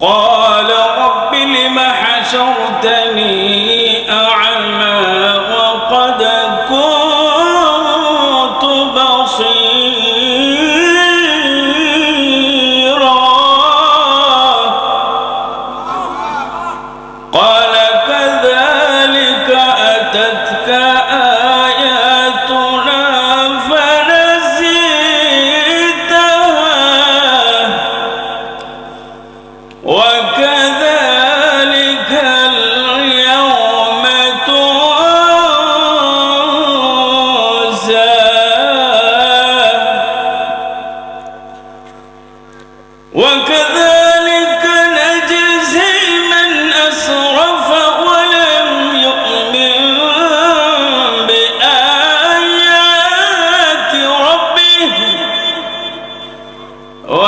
قال ও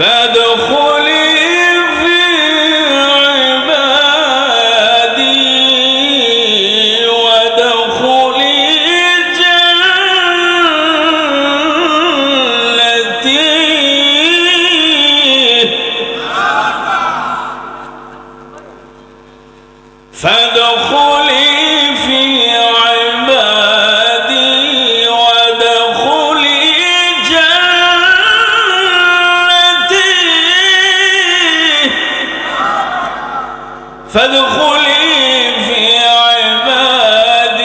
فادخلي فادخلي في عبادي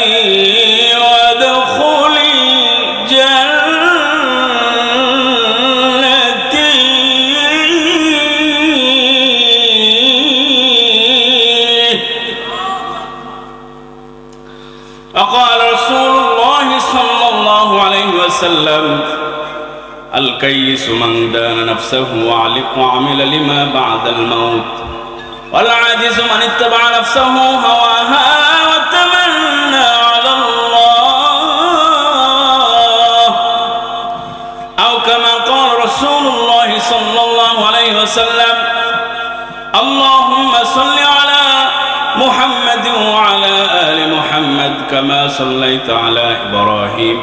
وادخلي جنتي. وقال رسول الله صلى الله عليه وسلم الكيس من دان نفسه وعلق وعمل لما بعد الموت. والعاجز من اتبع نفسه هواها وتمنى على الله. أو كما قال رسول الله صلى الله عليه وسلم اللهم صل على محمد وعلى آل محمد كما صليت على إبراهيم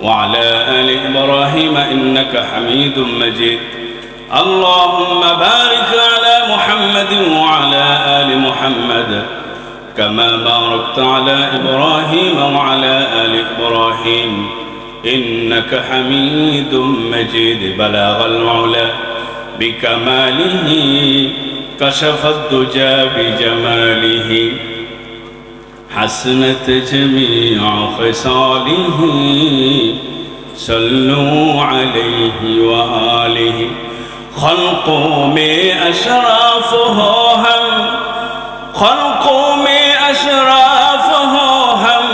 وعلى آل إبراهيم إنك حميد مجيد. اللهم بارك على محمد وعلى آل محمد كما باركت على إبراهيم وعلى آل إبراهيم. إنك حميد مجيد. بلاغ العلا بكماله كشف الدجى بجماله. حسنت جميع خصاله صلوا عليه وآله. خلقوا مي اشراف هم. ہم خلقوں میں اشراف ہو ہم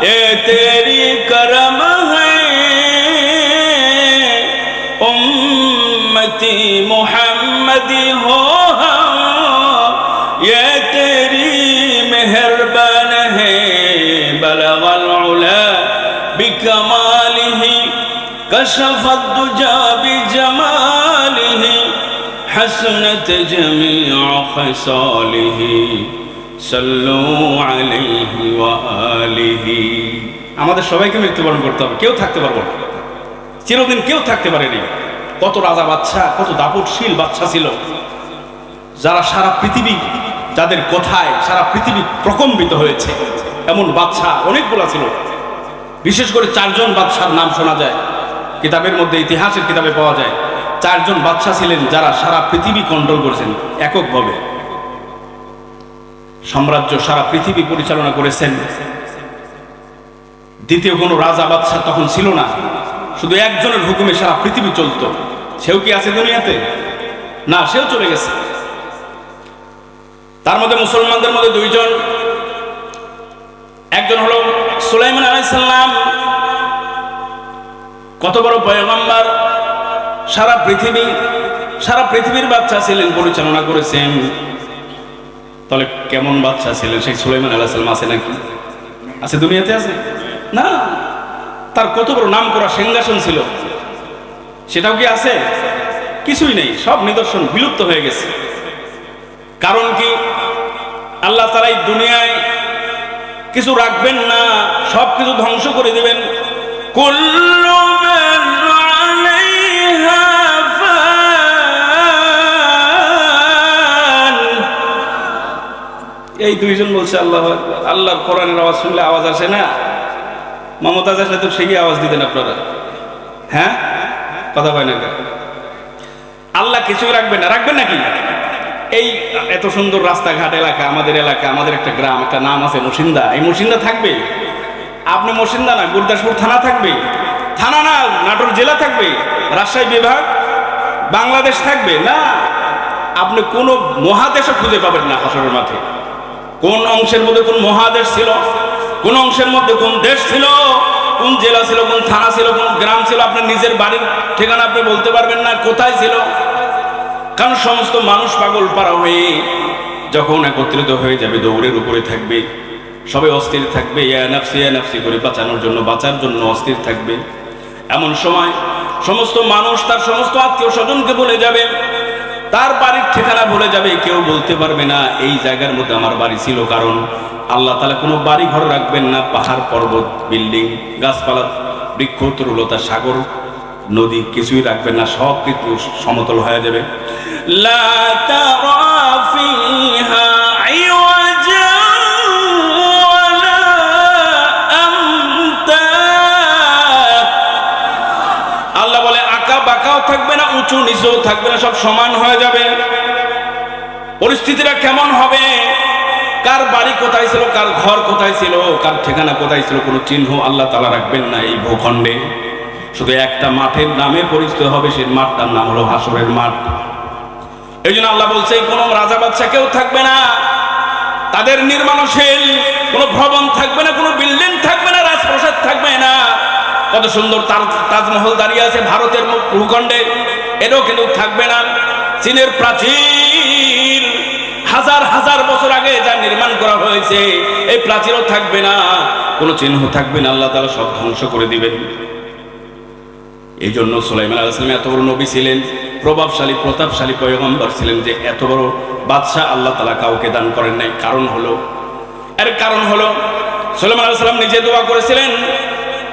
اے تیری کرم ہے امتی محمدی ہو ہم یہ تیری بلغ العلا بكماله. كشف الدجا بجمال حسنت جميع خصاله صلوا عليه وآله আমাদের সবাইকে মৃত্যুবরণ করতে হবে কেউ থাকতে পারবো না চিরদিন কেউ থাকতে পারেনি কত রাজা বাচ্চা কত দাপটশীল বাচ্চা ছিল যারা সারা পৃথিবী যাদের কথায় সারা পৃথিবী প্রকম্পিত হয়েছে এমন বাচ্চা অনেকগুলা ছিল বিশেষ করে চারজন বাদশার নাম শোনা যায় কিতাবের মধ্যে ইতিহাসের কিতাবে পাওয়া যায় চারজন বাদশা ছিলেন যারা সারা পৃথিবী কন্ট্রোল করেছেন এককভাবে। সাম্রাজ্য সারা পৃথিবী পরিচালনা করেছেন। দ্বিতীয় কোনো রাজা বাদশাহ তখন ছিল না। শুধু একজনের হুকুমে সারা পৃথিবী চলতো। সেও কি আছে দুনিয়াতে? না, সেও চলে গেছে। তার মধ্যে মুসলমানদের মধ্যে দুইজন। একজন হলো সুলাইমান আলাইসাল্লাম কত বড় পয়গম্বর। সারা পৃথিবী, সারা পৃথিবীর বাচ্চা ছিলেন পরিচালনা করেছেন। তাহলে কেমন বাচ্চা ছিলেন? সেই সুলাইমান আলাইসাল্লাম আছে নাকি? আছে দুনিয়াতে আছে? না। তার কত বড় নাম করা সিংহাসন ছিল? সেটাও কি আছে? কিছুই নেই। সব নিদর্শন বিলুপ্ত হয়ে গেছে। কারণ কি? আল্লাহ তারা এই দুনিয়ায় কিছু রাখবেন না সব কিছু ধ্বংস করে দেবেন। كل এই দুইজন বলছে, আল্লাহ। আল্লাহর কোরআনের আওয়াজ শুনলে আওয়াজ আসে না? মমতাজ আসলে তো সেই আওয়াজ দিতেন আপনারা। হ্যাঁ? কথা হয় না আল্লাহ কিছু রাখবেন না, রাখবেন নাকি? এই এত সুন্দর রাস্তাঘাট এলাকা, আমাদের এলাকা, আমাদের একটা গ্রাম, একটা নাম আছে মুসিন্দা এই মুসিন্দা থাকবে? আপনি মুসিন্দা না, গুরদাসপুর থানা থাকবে? থানা না, নাটোর জেলা থাকবে? রাজশাহী বিভাগ? বাংলাদেশ থাকবে? না। আপনি কোনো মহাদেশও খুঁজে পাবেন না হাসরের মাঠে। কোন অংশের মধ্যে কোন মহাদেশ ছিল? কোন অংশের মধ্যে কোন দেশ ছিল? কোন জেলা ছিল, কোন থানা ছিল, কোন গ্রাম ছিল? আপনার নিজের বাড়ির ঠিকানা আপনি বলতে পারবেন না, কোথায় ছিল? কারণ সমস্ত মানুষ পাগল পাড়া হয়ে যখন একত্রিত হয়ে যাবে, দৌড়ের উপরে থাকবে, সবাই অস্থির থাকবে, ইয়া নাফসি করে বাঁচানোর জন্য, বাঁচার জন্য অস্থির থাকবে। এমন সময় সমস্ত মানুষ তার সমস্ত আত্মীয় স্বজনকে বলে যাবে তার বাড়ির ঠিকানা ভুলে যাবে, কেউ বলতে পারবে না, এই জায়গার মধ্যে আমার বাড়ি ছিল। কারণ আল্লাহ তালা কোনো বাড়ি ঘর রাখবেন না, পাহাড় পর্বত, বিল্ডিং, গাছপালা, বৃক্ষ, তরুলতা, সাগর, নদী, কিছুই রাখবেন না, সব কিছু সমতল হয়ে যাবে। لا বাঁকাও থাকবে না, উঁচু নিচেও থাকবে না, সব সমান হয়ে যাবে। পরিস্থিতিটা কেমন হবে? কার বাড়ি কোথায় ছিল, কার ঘর কোথায় ছিল, কার ঠিকানা কোথায় ছিল, কোনো চিহ্ন আল্লাহ তালা রাখবেন না এই ভূখণ্ডে। শুধু একটা মাঠের নামে পরিচিত হবে, সেই মাঠটার নাম হলো হাসরের মাঠ। এই জন্য আল্লাহ বলছে কোনো রাজা বাচ্চা কেউ থাকবে না। তাদের নির্মাণশীল কোনো ভবন থাকবে না, কোনো বিল্ডিং থাকবে না, রাজপ্রসাদ থাকবে না। কত সুন্দর তার তাজমহল দাঁড়িয়ে আছে ভারতের ভূখণ্ডে। এটাও কিন্তু থাকবে না। চীনের প্রাচীর হাজার হাজার বছর আগে যা নির্মাণ করা হয়েছে, এই প্রাচীরও থাকবে না। কোনো চিহ্ন থাকবে না। আল্লাহ তালা সব ধ্বংস করে দিবেন। এই জন্য সুলাইমান আলাইসলাম এত বড় নবী ছিলেন, প্রভাবশালী, প্রতাপশালী পয়গম্বর ছিলেন যে এত বড় বাদশাহ আল্লাহ তালা কাউকে দান করেন নাই। কারণ হলো, এর কারণ হলো, সুলাইমান আলাইসালাম নিজে দোয়া করেছিলেন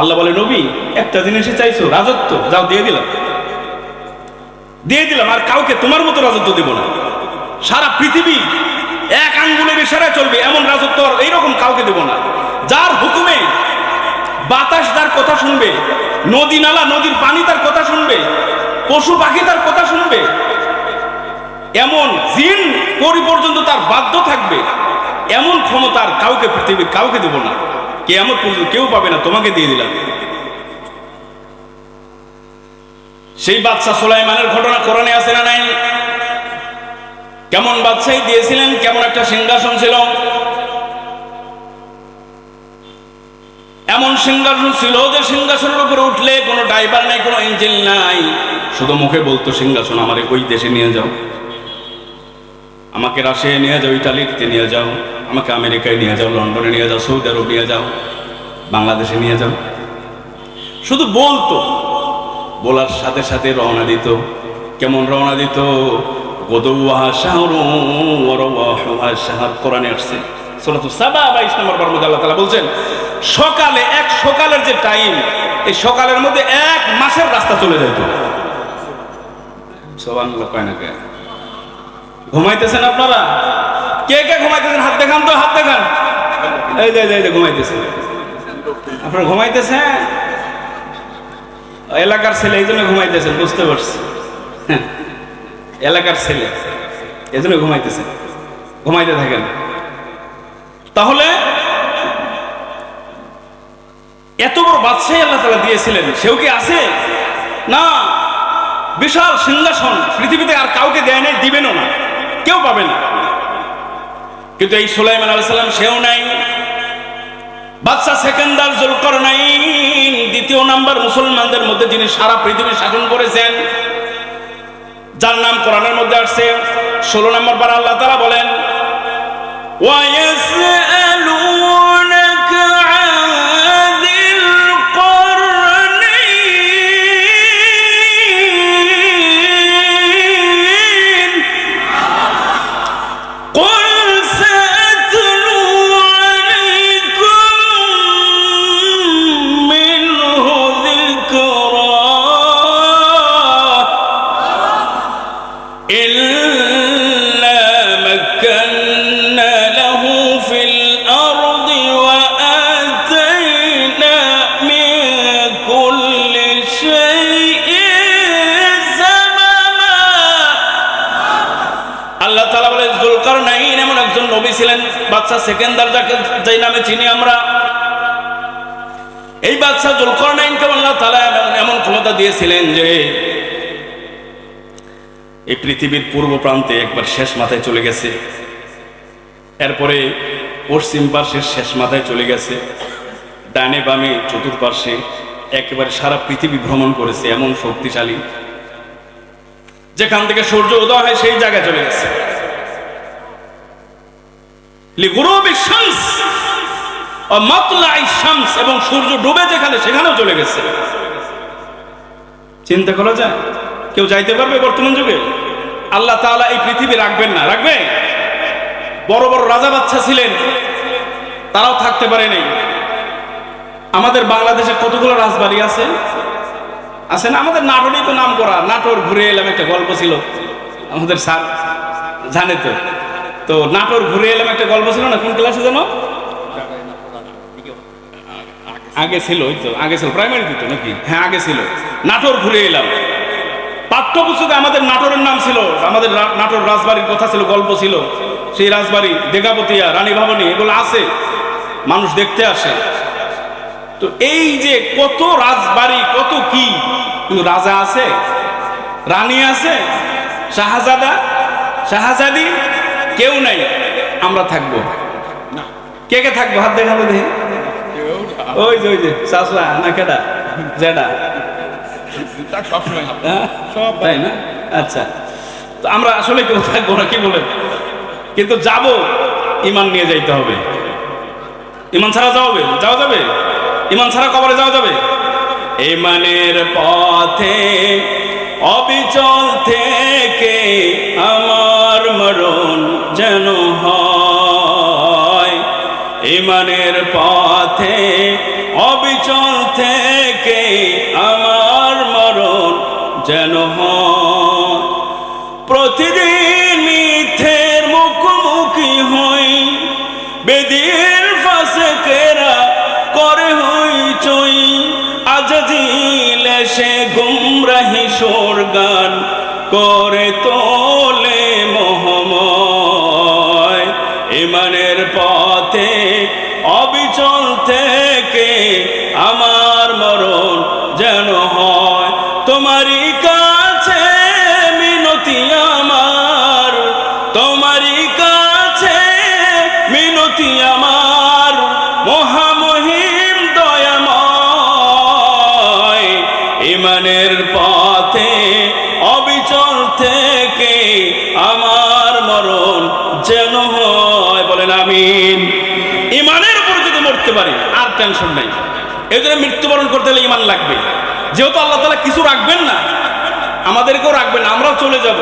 আল্লাহ বলে, নবী, একটা জিনিসই চাইছো, রাজত্ব, যাও দিয়ে দিলাম। দিয়ে দিলাম, আর কাউকে তোমার মতো রাজত্ব দেব না। সারা পৃথিবী এক আঙ্গুলের ইশারায় চলবে, এমন রাজত্ব আর এইরকম কাউকে দেব না। যার হুকুমে বাতাস তার কথা শুনবে, নদী নালা, নদীর পানি তার কথা শুনবে, পশু পাখি তার কথা শুনবে, এমন জিন করি পর্যন্ত তার বাধ্য থাকবে, এমন ক্ষমতা আর কাউকে পৃথিবীর কাউকে দেব না। কে এমন পর্যন্ত কেউ পাবে না, তোমাকে দিয়ে দিলাম। সেই বাদশা সোলাইমানের ঘটনা কোরআনে আছে না নাই? কেমন বাদশাই দিয়েছিলেন? কেমন একটা সিংহাসন ছিল? এমন সিংহাসন ছিল যে সিংহাসনের উপরে উঠলে কোনো ড্রাইভার নাই, কোনো ইঞ্জিন নাই। শুধু মুখে বলতো, সিংহাসন আমার ওই দেশে নিয়ে যাও। আমাকে রাশিয়ায় নিয়ে যাও ইটালিতে নিয়ে যাও, আমাকে আমেরিকায় নিয়ে যাও, লন্ডনে নিয়ে যাও, সৌদি আরব নিয়ে যাও, বাংলাদেশে নিয়ে যাও। শুধু বলতো বলার সাথে সাথে রওনা দিত। কেমন রওনা দিত? বলছেন, সকালে, এক সকালের যে টাইম এই সকালের মধ্যে এক মাসের রাস্তা চলে যেত সবান কয় না কে? ঘুমাইতেছেন আপনারা? কে কে ঘুমাইতেছেন? হাত দেখান তো হাত দেখান। এই যে এই যে, ঘুমাইতেছেন আপনারা ঘুমাইতেছেন? এলাকার ছেলে এই জন্য ঘুমাইতেছেন বুঝতে পারছি। হ্যাঁ, এলাকার ছেলে এই জন্য ঘুমাইতেছেন। ঘুমাইতে থাকেন। তাহলে এত বড় বাদশাহী আল্লাহ তালা দিয়েছিলেন সেও কি আছে? না। বিশাল সিংহাসন পৃথিবীতে আর কাউকে দেয় নাই দিবেনও না। কেউ পাবে না। কিন্তু এই সুলাইমান আলাইসাল্লাম সেও নাই। বাদশাহ সেকেন্ডার জুলকর নাই দ্বিতীয় নাম্বার মুসলমানদের মধ্যে যিনি সারা পৃথিবী শাসন করেছেন, যার নাম কোরআনের মধ্যে আসছে। ষোলো নম্বর বার আল্লাহ তারা বলেন আল্লাহ তালা বলে জুলকার নাইন এমন একজন নবী ছিলেন বাচ্চা সেকেন্দার যাকে যেই নামে চিনি আমরা। এই বাচ্চা জুলকর নাইনকে আল্লাহ তালা এমন এমন ক্ষমতা দিয়েছিলেন যে এই পৃথিবীর পূর্ব প্রান্তে একবার শেষ মাথায় চলে গেছে। এরপরে পশ্চিম পার্শ্বের শেষ মাথায় চলে গেছে। ডানে বামে চতুর্পার্শ্বে একেবারে সারা পৃথিবী ভ্রমণ করেছে, এমন শক্তিশালী। যেখান থেকে সূর্য উদয় হয়, সেই জায়গায় চলে গেছে। এবং সূর্য ডুবে যেখানে, সেখানেও চলে গেছে। চিন্তা করা যায় কেউ যাইতে পারবে বর্তমান যুগে? আল্লাহ তাআলা এই পৃথিবী রাখবেন না। রাখবে? বড় বড় রাজা বাচ্চা ছিলেন, তারাও থাকতে পারে নাই। আমাদের বাংলাদেশে কতগুলো রাজবাড়ি আছে? আছে না? আমাদের নাটোরই তো নাম করা। নাটোর ঘুরে এলাম, একটা গল্প ছিল। আমাদের স্যার জানে তো। তো নাটোর ঘুরে এলাম, একটা গল্প ছিল না? কোন ক্লাসে যেন? আগে ছিল, ওই তো, আগে ছিল। প্রাইমারি তো নাকি? হ্যাঁ আগে ছিল। নাটোর ঘুরে এলাম। পাঠ্যপুস্তকে আমাদের নাটোরের নাম ছিল। আমাদের নাটোর রাজবাড়ির কথা ছিল, গল্প ছিল। সেই রাজবাড়ি, দেগাবতিয়া, রানী ভবনী, এগুলো আছে। মানুষ দেখতে আসে। তো এই যে কত রাজবাড়ি, কত কি? রাজা আছে, রানী আছে, শাহজাদা, শাহজাদি, কেউ নাই, আমরা থাকব। কে কে থাকব? হাত দেখাবো দেখি। ওই যে ওই যে, শাসরা, না কেডা? জেডা। হ্যাঁ? তাই না? আচ্ছা। তো আমরা আসলে কেউ থাকব না, কি বলে কিন্তু যাব, ইমান নিয়ে যাইতে হবে। ইমান ছাড়া যাওয়া যাবে? যাওয়া যাবে? ইমান ছাড়া কবরে যাওয়া যাবে? ইমানের পথে, অবিচল থেকে আমার মরণ যেন হয়। ইমানের পথে, অবিচল থেকে আমার মরণ যেন প্রতিদিন মুখোমুখি হই, বেদির ফাঁসে কেরা করে হই চই, আজ দিলে সে গুমরাহি সোর গান করে তোলে মোহময়। ইমানের পথে অবিচল থেকে আমার মরণ যেন হয়, তোমারই কাছে মিনতি আমার, তোমারই কাছে মিনতি আমার। ইমানের পথে, অবিচল থেকে আমার মরণ যেন হয়। বলেন আমিন। ইমানের উপর যদি মরতে পারি, আর টেনশন নাই। এদের মৃত্যুবরণ করতে হলে ইমান লাগবে। যেহেতু আল্লাহ তালা কিছু রাখবেন না, আমাদেরকেও রাখবেন, আমরাও চলে যাব।